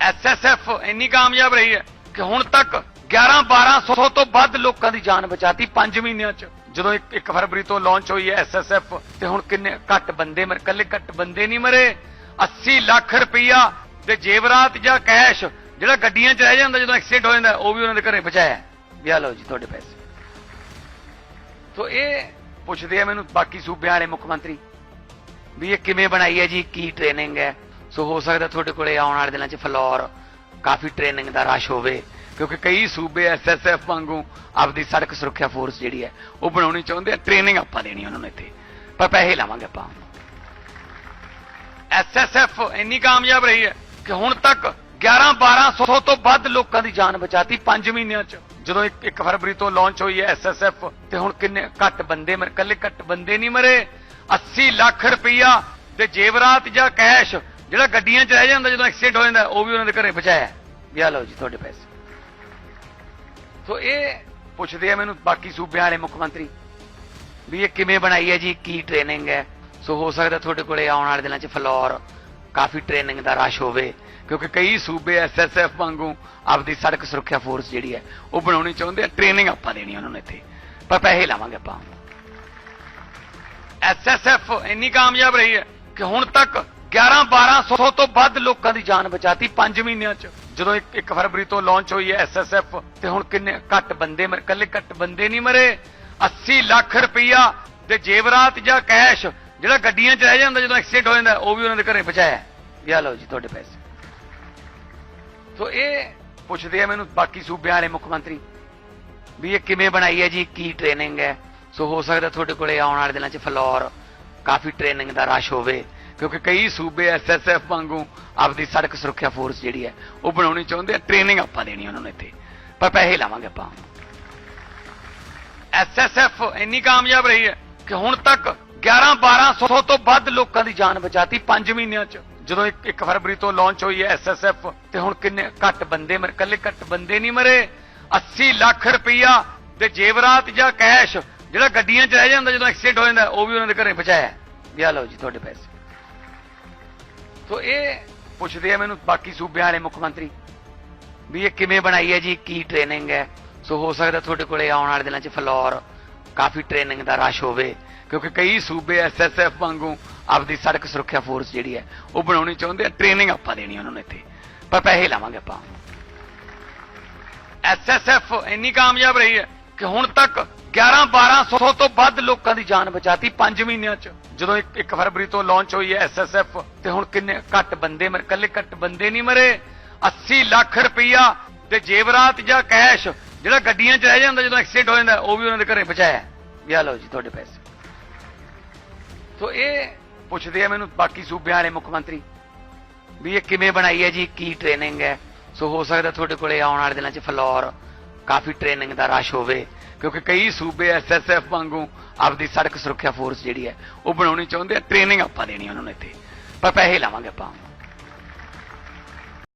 SSF ਇੰਨੀ ਕਾਮਯਾਬ ਰਹੀ ਹੈ ਕਿ ਹੁਣ ਤੱਕ 11 1200 ਤੋਂ ਵੱਧ ਲੋਕਾਂ ਦੀ ਜਾਨ ਬਚਾਤੀ 5 ਮਹੀਨਿਆਂ ਚ। ਜਦੋਂ 1 ਫਰਵਰੀ ਤੋਂ ਲਾਂਚ ਹੋਈ ਹੈ ਐਸਐਸਐਫ ਤੇ ਹੁਣ ਕਿੰਨੇ ਘੱਟ ਬੰਦੇ ਮਰੇ ਕੱਲੇ ਘੱਟ ਬੰਦੇ ਨਹੀਂ ਮਰੇ। 80 ਲੱਖ ਰੁਪਈਆ ਤੇ ਜੇਵਰਾਤ ਜਾਂ ਕੈਸ਼ ਜਿਹੜਾ ਗੱਡੀਆਂ 'ਚ ਰਹਿ ਜਾਂਦਾ ਜਦੋਂ ਐਕਸੀਡੈਂਟ ਹੋ ਜਾਂਦਾ, ਉਹ ਵੀ ਉਹਨਾਂ ਦੇ ਘਰੇ ਬਚਾਇਆ ਵਿਆਹ ਲਓ ਜੀ, ਤੁਹਾਡੇ ਪੈਸੇ। ਤੋ ਇਹ ਪੁੱਛਦੇ ਆ ਮੈਨੂੰ ਬਾਕੀ ਸੂਬਿਆਂ ਵਾਲੇ ਮੁੱਖ ਮੰਤਰੀ, ਵੀ ਇਹ ਕਿਵੇਂ ਬਣਾਈ ਹੈ ਜੀ, ਕੀ ਟ੍ਰੇਨਿੰਗ ਹੈ? ਸੋ ਹੋ ਸਕਦਾ ਤੁਹਾਡੇ ਕੋਲੇ ਆਉਣ ਵਾਲੇ ਦਿਨਾਂ 'ਚ ਫਲੋਰ ਕਾਫੀ ਟ੍ਰੇਨਿੰਗ ਦਾ ਰਸ਼ ਹੋਵੇ, ਕਿਉਂਕਿ ਕਈ ਸੂਬੇ ਐਸਐਸਐਫ ਵਾਂਗੂ ਆਪਦੀ ਸੜਕ ਸੁਰੱਖਿਆ ਫੋਰਸ ਜਿਹੜੀ ਹੈ, ਉਹ ਬਣਾਉਣੀ ਚਾਹੁੰਦੇ ਆ ਟ੍ਰੇਨਿੰਗ ਆਪਾਂ ਦੇਣੀ ਉਹਨਾਂ ਨੂੰ ਇੱਥੇ। ਪਰ ਪੈਸੇ ਲਾਵਾਂਗੇ ਆਪਾਂ। ਐਸਐਸਐਫ ਇੰਨੀ ਕਾਮਯਾਬ ਰਹੀ ਹੈ ਕਿ ਹੁਣ ਤੱਕ 11 1200 ਤੋਂ ਵੱਧ ਲੋਕਾਂ ਦੀ ਜਾਨ ਬਚਾਤੀ 5 ਮਹੀਨਿਆਂ ਚ। ਜਦੋਂ 1 ਫਰਵਰੀ ਤੋਂ ਲਾਂਚ ਹੋਈ ਹੈ ਐਸਐਸਐਫ ਤੇ ਹੁਣ ਕਿੰਨੇ ਘੱਟ ਬੰਦੇ ਮਰੇ ਕੱਲੇ ਘੱਟ ਬੰਦੇ ਨਹੀਂ ਮਰੇ। 80 ਲੱਖ ਰੁਪਈਆ ਤੇ ਜੇਵਰਾਤ ਜਾਂ ਕੈਸ਼ ਜਿਹੜਾ ਗੱਡੀਆਂ 'ਚ ਰਹਿ ਜਾਂਦਾ, ਜਦੋਂ ਐਕਸੀਡੈਂਟ ਹੋ ਜਾਂਦਾ, ਉਹ ਵੀ ਉਹਨਾਂ ਦੇ ਘਰੇ ਪਹੁੰਚਾਇਆ। ਵੀ ਆ ਲਓ ਜੀ, ਤੁਹਾਡੇ ਪੈਸੇ। ਸੋ ਇਹ ਪੁੱਛਦੇ ਆ ਮੈਨੂੰ ਬਾਕੀ ਸੂਬਿਆਂ ਵਾਲੇ ਮੁੱਖ ਮੰਤਰੀ, ਵੀ ਇਹ ਕਿਵੇਂ ਬਣਾਈ ਹੈ ਜੀ, ਕੀ ਟ੍ਰੇਨਿੰਗ ਹੈ? ਸੋ ਹੋ ਸਕਦਾ ਤੁਹਾਡੇ ਕੋਲੇ ਆਉਣ ਵਾਲੇ ਦਿਨਾਂ 'ਚ ਫਲੋਰ ਕਾਫੀ ਟ੍ਰੇਨਿੰਗ ਦਾ ਰਸ਼ ਹੋਵੇ, ਕਿਉਂਕਿ ਕਈ ਸੂਬੇ ਐਸਐਸਐਫ ਵਾਂਗੂ ਆਪਦੀ ਸੜਕ ਸੁਰੱਖਿਆ ਫੋਰਸ ਜਿਹੜੀ ਹੈ, ਉਹ ਬਣਾਉਣੀ ਚਾਹੁੰਦੇ ਆ। ਟ੍ਰੇਨਿੰਗ ਆਪਾਂ ਦੇਣੀ ਉਹਨਾਂ ਨੂੰ ਇੱਥੇ। ਪਰ ਪੈਸੇ ਲਾਵਾਂਗੇ ਆਪਾਂ। ਐਸਐਸਐਫ ਇੰਨੀ ਕਾਮਯਾਬ ਰਹੀ ਹੈ ਕਿ ਹੁਣ ਤੱਕ 11 1200 ਤੋਂ ਵੱਧ ਲੋਕਾਂ ਦੀ ਜਾਨ ਬਚਾਤੀ 5 ਮਹੀਨਿਆਂ ਚ। ਜਦੋਂ 1 ਫਰਵਰੀ ਤੋਂ ਲਾਂਚ ਹੋਈ ਹੈ ਐਸਐਸਐਫ ਤੇ ਹੁਣ ਕਿੰਨੇ ਘੱਟ ਬੰਦੇ ਮਰੇ ਕੱਲੇ ਘੱਟ ਬੰਦੇ ਨਹੀਂ ਮਰੇ। 80 ਲੱਖ ਰੁਪਈਆ ਤੇ ਜੇਵਰਾਤ ਜਾਂ ਕੈਸ਼ ਜਿਹੜਾ ਗੱਡੀਆਂ 'ਚ ਰਹਿ ਜਾਂਦਾ, ਜਦੋਂ ਐਕਸੀਡੈਂਟ ਹੋ ਜਾਂਦਾ, ਉਹ ਵੀ ਉਹਨਾਂ ਦੇ ਘਰੇ ਪਹੁੰਚਾਇਆ। ਵੀ ਲਓ ਜੀ, ਤੁਹਾਡੇ ਪੈਸੇ। ਸੋ ਇਹ ਪੁੱਛਦੇ ਆ ਮੈਨੂੰ ਬਾਕੀ ਸੂਬਿਆਂ ਵਾਲੇ ਮੁੱਖ ਮੰਤਰੀ, ਵੀ ਇਹ ਕਿਵੇਂ ਬਣਾਈ ਹੈ ਜੀ, ਕੀ ਟ੍ਰੇਨਿੰਗ ਹੈ? ਸੋ ਹੋ ਸਕਦਾ ਤੁਹਾਡੇ ਕੋਲੇ ਆਉਣ ਵਾਲੇ ਦਿਨਾਂ 'ਚ ਫਲੋਰ ਕਾਫੀ ਟ੍ਰੇਨਿੰਗ ਦਾ ਰਸ਼ ਹੋਵੇ। ਕਿਉਂਕਿ ਕਈ ਸੂਬੇ ਐਸਐਸਐਫ ਵਾਂਗੂ ਆਪਦੀ ਸੜਕ ਸੁਰੱਖਿਆ ਫੋਰਸ ਜਿਹੜੀ ਹੈ, ਉਹ ਬਣਾਉਣੀ ਚਾਹੁੰਦੇ ਆ, ਟ੍ਰੇਨਿੰਗ ਆਪਾਂ ਦੇਣੀ ਉਹਨਾਂ ਨੂੰ ਇੱਥੇ। ਪਰ ਪੈਸੇ ਲਾਵਾਂਗੇ ਆਪਾਂ। ਐਸਐਸਐਫ ਇੰਨੀ ਕਾਮਯਾਬ ਰਹੀ ਹੈ ਕਿ ਹੁਣ ਤੱਕ 11 1200 ਤੋਂ ਵੱਧ ਲੋਕਾਂ ਦੀ ਜਾਨ ਬਚਾਤੀ 5 ਮਹੀਨਿਆਂ ਚ। ਜਦੋਂ 1 ਫਰਵਰੀ ਤੋਂ ਲਾਂਚ ਹੋਈ ਹੈ ਐਸਐਸਐਫ ਤੇ ਹੁਣ ਕਿੰਨੇ ਘੱਟ ਬੰਦੇ ਮਰੇ ਕੱਲੇ ਘੱਟ ਬੰਦੇ ਨਹੀਂ ਮਰੇ। 80 ਲੱਖ ਰੁਪਈਆ ਤੇ ਜੇਵਰਾਤ ਜਾਂ ਕੈਸ਼ ਜਿਹੜਾ ਗੱਡੀਆਂ 'ਚ ਰਹਿ ਜਾਂਦਾ, ਜਦੋਂ ਐਕਸੀਡੈਂਟ ਹੋ ਜਾਂਦਾ, ਉਹ ਵੀ ਉਹਨਾਂ ਦੇ ਘਰੇ ਪਹੁੰਚਾਇਆ। ਵੀ ਆ ਲਓ ਜੀ, ਤੁਹਾਡੇ ਪੈਸੇ। ਸੋ ਇਹ ਪੁੱਛਦੇ ਆ ਮੈਨੂੰ ਬਾਕੀ ਸੂਬਿਆਂ ਵਾਲੇ ਮੁੱਖ ਮੰਤਰੀ ਵੀ ਇਹ ਕਿਵੇਂ ਬਣਾਈ ਹੈ ਜੀ, ਕੀ ਟ੍ਰੇਨਿੰਗ ਹੈ? ਸੋ ਹੋ ਸਕਦਾ ਤੁਹਾਡੇ ਕੋਲੇ ਆਉਣ ਵਾਲੇ ਦਿਨਾਂ 'ਚ ਫਲੋਰ ਕਾਫੀ ਟ੍ਰੇਨਿੰਗ ਦਾ ਰਸ਼ ਹੋਵੇ, ਕਿਉਂਕਿ ਕਈ ਸੂਬੇ ਐਸਐਸਐਫ ਵਾਂਗੂ ਆਪਦੀ ਸੜਕ ਸੁਰੱਖਿਆ ਫੋਰਸ ਜਿਹੜੀ ਹੈ, ਉਹ ਬਣਾਉਣੀ ਚਾਹੁੰਦੇ ਆ ਟ੍ਰੇਨਿੰਗ ਆਪਾਂ ਦੇਣੀ ਉਹਨਾਂ ਨੂੰ ਇੱਥੇ। ਪਰ ਪੈਸੇ ਲਾਵਾਂਗੇ ਆਪਾਂ। ਐਸਐਸਐਫ ਇੰਨੀ ਕਾਮਯਾਬ ਰਹੀ ਹੈ। ਕਿ ਹੁਣ ਤੱਕ 11 1200 ਤੋਂ ਵੱਧ ਲੋਕਾਂ ਦੀ ਜਾਨ ਬਚਾਤੀ 5 ਮਹੀਨਿਆਂ ਚ। ਜਦੋਂ 1 ਫਰਵਰੀ ਤੋਂ ਲਾਂਚ ਹੋਈ ਹੈ ਐਸਐਸਐਫ ਤੇ ਹੁਣ ਕਿੰਨੇ ਘੱਟ ਬੰਦੇ ਮਰੇ ਕੱਲੇ ਘੱਟ ਬੰਦੇ ਨਹੀਂ ਮਰੇ। 80 ਲੱਖ ਰੁਪਈਆ ਤੇ ਜੇਵਰਾਤ ਜਾਂ ਕੈਸ਼, ਜਿਹੜਾ ਗੱਡੀਆਂ 'ਚ ਰਹਿ ਜਾਂਦਾ ਜਦੋਂ ਐਕਸੀਡੈਂਟ ਹੋ ਜਾਂਦਾ, ਉਹ ਵੀ ਉਹਨਾਂ ਦੇ ਘਰੇ ਬਚਾਇਆ ਵੀ ਆ ਲਓ ਜੀ, ਤੁਹਾਡੇ ਪੈਸੇ। ਸੋ ਇਹ ਪੁੱਛਦੇ ਆ ਮੈਨੂੰ ਬਾਕੀ ਸੂਬਿਆਂ ਵਾਲੇ ਮੁੱਖ ਮੰਤਰੀ, ਵੀ ਇਹ ਕਿਵੇਂ ਬਣਾਈ ਹੈ ਜੀ, ਕੀ ਟ੍ਰੇਨਿੰਗ ਹੈ? ਸੋ ਹੋ ਸਕਦਾ ਤੁਹਾਡੇ ਕੋਲੇ ਆਉਣ ਵਾਲੇ ਦਿਨਾਂ 'ਚ ਫਲੋਰ ਕਾਫੀ ਟ੍ਰੇਨਿੰਗ ਦਾ ਰਸ਼ ਹੋਵੇ, ਕਿਉਂਕਿ ਕਈ ਸੂਬੇ ਐਸਐਸਐਫ ਵਾਂਗੂ ਆਪਦੀ ਸੜਕ ਸੁਰੱਖਿਆ ਫੋਰਸ ਜਿਹੜੀ ਹੈ, ਉਹ ਬਣਾਉਣੀ ਚਾਹੁੰਦੇ ਆ ਟ੍ਰੇਨਿੰਗ ਆਪਾਂ ਦੇਣੀ ਉਹਨਾਂ ਨੂੰ ਇੱਥੇ। ਪਰ ਪੈਸੇ ਲਾਵਾਂਗੇ ਆਪਾਂ।